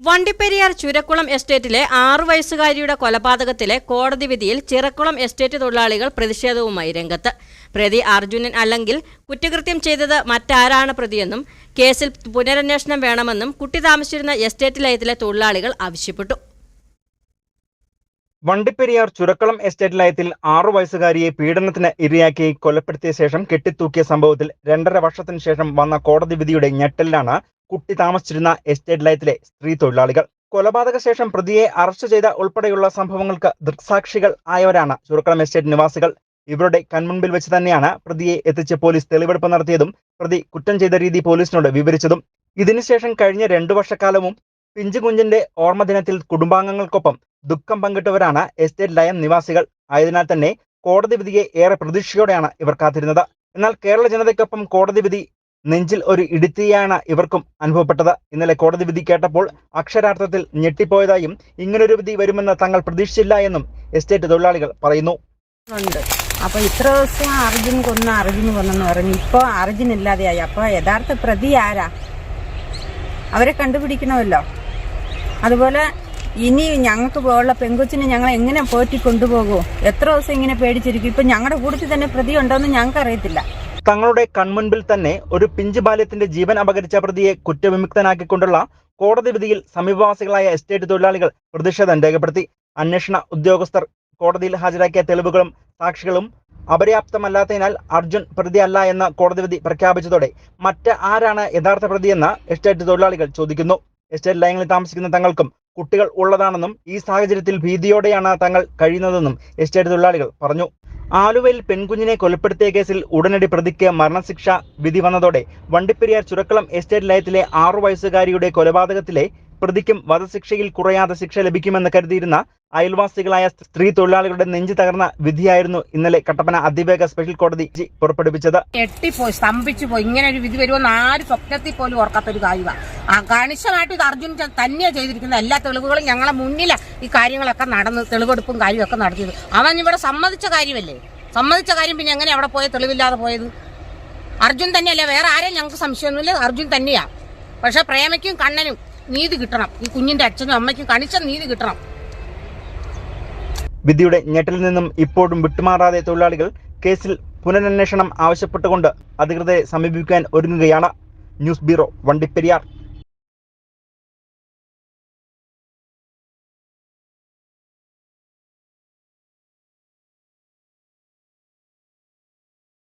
വണ്ടിപ്പെരിയാർ ചുരക്കുളം എസ്റ്റേറ്റിലെ ആറു വയസ്സുകാരിയുടെ കൊലപാതകത്തിലെ കോടതി വിധിയിൽ ചിറക്കുളം എസ്റ്റേറ്റ് തൊഴിലാളികൾ പ്രതിഷേധവുമായി രംഗത്ത്. പ്രതി അർജുനൻ അല്ലെങ്കിൽ കുറ്റകൃത്യം ചെയ്തത് മറ്റാരാണ് പ്രതിയെന്നും കേസിൽ പുനരന്വേഷണം വേണമെന്നും കുട്ടി താമസിച്ചിരുന്ന എസ്റ്റേറ്റ് ലയത്തിലെ തൊഴിലാളികൾ ആവശ്യപ്പെട്ടു. വണ്ടിപ്പെരിയാർ ചുരക്കളം എസ്റ്റേറ്റ് ലയത്തിൽ ആറു വയസ്സുകാരിയെ പീഡനത്തിന് ഇരയാക്കി കൊലപ്പെടുത്തിയ ശേഷം കെട്ടിത്തൂക്കിയ സംഭവത്തിൽ രണ്ടര വർഷത്തിന് ശേഷം വന്ന കോടതി വിധിയുടെ ഞെട്ടലിലാണ് കുട്ടി താമസിച്ചിരുന്ന എസ്റ്റേറ്റ് ലയത്തിലെ സ്ത്രീ തൊഴിലാളികൾ. കൊലപാതക ശേഷം പ്രതിയെ അറസ്റ്റ് ചെയ്ത ഉൾപ്പെടെയുള്ള സംഭവങ്ങൾക്ക് ദൃക്സാക്ഷികൾ ആയവരാണ് ചുരക്കളം എസ്റ്റേറ്റ് നിവാസികൾ. ഇവരുടെ കൺമുൻപിൽ വെച്ച് തന്നെയാണ് പ്രതിയെ എത്തിച്ച് പോലീസ് തെളിവെടുപ്പ് നടത്തിയതും പ്രതി കുറ്റം ചെയ്ത രീതി പോലീസിനോട് വിവരിച്ചതും. ഇതിനുശേഷം കഴിഞ്ഞ രണ്ടു വർഷക്കാലവും പിഞ്ചുകുഞ്ഞിന്റെ ഓർമ്മദിനത്തിൽ കുടുംബാംഗങ്ങൾക്കൊപ്പം ദുഃഖം പങ്കിട്ടവരാണ് എസ്റ്റേറ്റ് ലയം നിവാസികൾ. ആയതിനാൽ തന്നെ കോടതി വിധിയെ ഏറെ പ്രതീക്ഷയോടെയാണ് ഇവർ കാത്തിരുന്നത്. എന്നാൽ കേരള ജനതയ്ക്കൊപ്പം കോടതി വിധി നെഞ്ചിൽ ഒരു ഇടുത്തിയാണ് ഇവർക്കും അനുഭവപ്പെട്ടത്. ഇന്നലെ കോടതി വിധി കേട്ടപ്പോൾ അക്ഷരാർത്ഥത്തിൽ ഞെട്ടിപ്പോയതായും ഇങ്ങനൊരു വിധി വരുമെന്ന് തങ്ങൾ പ്രതീക്ഷിച്ചില്ല എന്നും എസ്റ്റേറ്റ് തൊഴിലാളികൾ പറയുന്നു. അപ്പൊ ഇത്ര ദിവസം അർജുൻ കൊന്ന അർജുൻ കൊന്നെന്ന് പറഞ്ഞു ഇപ്പൊ അർജുൻ ഇല്ലാതെയായി. അപ്പൊ യഥാർത്ഥ പ്രതി ആരാ? അവരെ കണ്ടുപിടിക്കണമല്ലോ. അതുപോലെ ഇനി ഞങ്ങൾക്ക് പോലുള്ള പെങ്കൊച്ചിനെ ഞങ്ങൾ എങ്ങനെ പോറ്റി കൊണ്ടുപോകുമോ എത്ര ദിവസം ഇങ്ങനെ പേടിച്ചിരിക്കും? ഇപ്പൊ ഞങ്ങളുടെ കൂട്ടത്തിൽ തന്നെ പ്രതി ഉണ്ടോ എന്ന് ഞങ്ങൾക്ക് അറിയത്തില്ല തങ്ങളുടെ കൺമുൻപിൽ തന്നെ ഒരു പിഞ്ചു ബാല്യത്തിന്റെ ജീവൻ അപകരിച്ച പ്രതിയെ കുറ്റവിമുക്തനാക്കിക്കൊണ്ടുള്ള കോടതി വിധിയിൽ സമീപവാസികളായ എസ്റ്റേറ്റ് തൊഴിലാളികൾ പ്രതിഷേധം രേഖപ്പെടുത്തി. അന്വേഷണ ഉദ്യോഗസ്ഥർ കോടതിയിൽ ഹാജരാക്കിയ തെളിവുകളും സാക്ഷികളും അപര്യാപ്തമല്ലാത്തതിനാൽ അർജുൻ പ്രതിയല്ല എന്ന കോടതി വിധി പ്രഖ്യാപിച്ചതോടെ മറ്റ് ആരാണ് യഥാർത്ഥ പ്രതിയെന്ന് എസ്റ്റേറ്റ് തൊഴിലാളികൾ ചോദിക്കുന്നു. എസ്റ്റേറ്റ് ലയങ്ങളിൽ താമസിക്കുന്ന തങ്ങൾക്കും കുട്ടികൾ ഉള്ളതാണെന്നും ഈ സാഹചര്യത്തിൽ ഭീതിയോടെയാണ് തങ്ങൾ കഴിയുന്നതെന്നും എസ്റ്റേറ്റ് തൊഴിലാളികൾ പറഞ്ഞു. ആലുവയിൽ പെൺകുഞ്ഞിനെ കൊലപ്പെടുത്തിയ കേസിൽ ഉടനടി പ്രതിക്ക് മരണശിക്ഷ വിധി വന്നതോടെ വണ്ടിപ്പെരിയാർ ചുരക്കളം എസ്റ്റേറ്റ് ലയത്തിലെ ആറു വയസ്സുകാരിയുടെ കൊലപാതകത്തിലെ പ്രതിക്കും വധശിക്ഷയിൽ കുറയാതെ ശിക്ഷ ലഭിക്കുമെന്ന് കരുതിയിരുന്ന അയൽവാസികളായ സ്ത്രീ തൊഴിലാളികളുടെ നെഞ്ചു തകർന്ന വിധിയായിരുന്നു ഇന്നലെ കട്ടപ്പന അതിവേഗ സ്പെഷ്യൽ കോടതി പുറപ്പെടുവിച്ചത്. എട്ടിപ്പോയി സ്തംഭിച്ചു പോയി ഇങ്ങനെ ഒരു വിധി വരുമെന്ന് ആരും സ്വപ്നത്തിൽ പോലും ഓർക്കാത്തൊരു കാര്യമാണ് ആ കണിശമായിട്ട് ഇത് അർജുൻ തന്നെയാണ് തന്നെയാ ചെയ്തിരിക്കുന്ന എല്ലാ തെളിവുകളും ഞങ്ങളെ മുന്നിലാണ് ഈ കാര്യങ്ങളൊക്കെ നടന്ന് തെളിവെടുപ്പും കാര്യമൊക്കെ നടത്തിയത്. അവൻ ഇവിടെ സമ്മതിച്ച കാര്യമല്ലേ? സമ്മതിച്ച കാര്യം പിന്നെ എങ്ങനെ അവിടെ പോയ? തെളിവില്ലാതെ പോയത്? അർജുൻ തന്നെയല്ലേ? വേറെ ആരെയും ഞങ്ങൾക്ക് സംശയമൊന്നുമില്ല. അർജുൻ തന്നെയാ. പക്ഷെ പ്രേമയ്ക്കും കണ്ണനും നീതി കിട്ടണം. ഈ കുഞ്ഞിന്റെ അച്ഛനും അമ്മയ്ക്കും കണിച്ച നീതി കിട്ടണം. വിധിയുടെ ഞെട്ടിൽ നിന്നും ഇപ്പോഴും വിട്ടുമാറാതെ തൊഴിലാളികൾ കേസിൽ പുനരന്വേഷണം ആവശ്യപ്പെട്ടുകൊണ്ട് അധികൃതരെ സമീപിക്കാൻ ഒരുങ്ങുകയാണ്. News bureau Vandiperiyar.